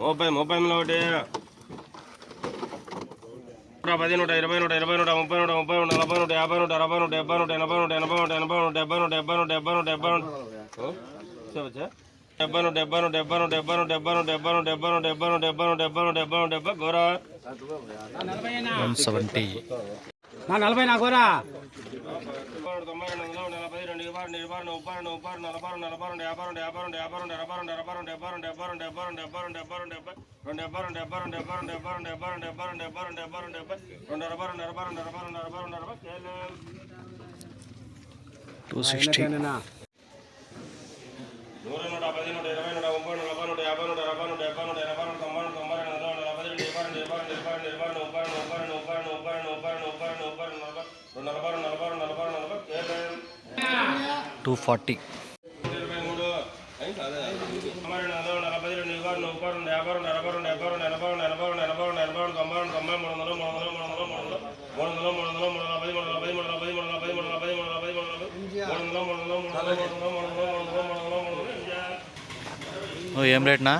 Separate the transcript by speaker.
Speaker 1: ముప్పై ముప్పై ఒకటి నూట పది నూట ఇరవై నూట ఇరవై నూట ముప్పై నూట ముప్పై నూట నలభై నూట యాభై నూట అరవై నూట డెబ్బై నూట ఎనభై నూట ఎనభై నూట ఎనభై నూట డెబ్బై నూట డెబ్బై నూట డెబ్బై నూట డెబ్బై నూట చెప్పచ్చా డెబ్బై నూట డెబ్బై నూట డెబ్బై నూట డెబ్బై నూట డెబ్బై నూట డెబ్బై నూట డెబ్బై నూట డెబ్బై నూట డెబ్బై నూట డెబ్బై నూట డెబ్బై నూట డెబ్బై గోరా
Speaker 2: వన్ సెవెంటీ
Speaker 3: నా నలభై నా కూర
Speaker 2: టూ సిక్స్టీ
Speaker 1: నూరు నూట పది నూట ఇరవై నూట ముప్పై నూట నలభై నూట యాభై నూట అరవై నూట డెబ్బై నూట ఎనభై నూట తొంభై నూట తొంభై రెండు నలభై నలభై రెండు ఇరవై రెండు ఇరవై రెండు ఇరవై రెండు ముప్పై నూట
Speaker 2: టూ ఫార్టీ ఏం రేట్నా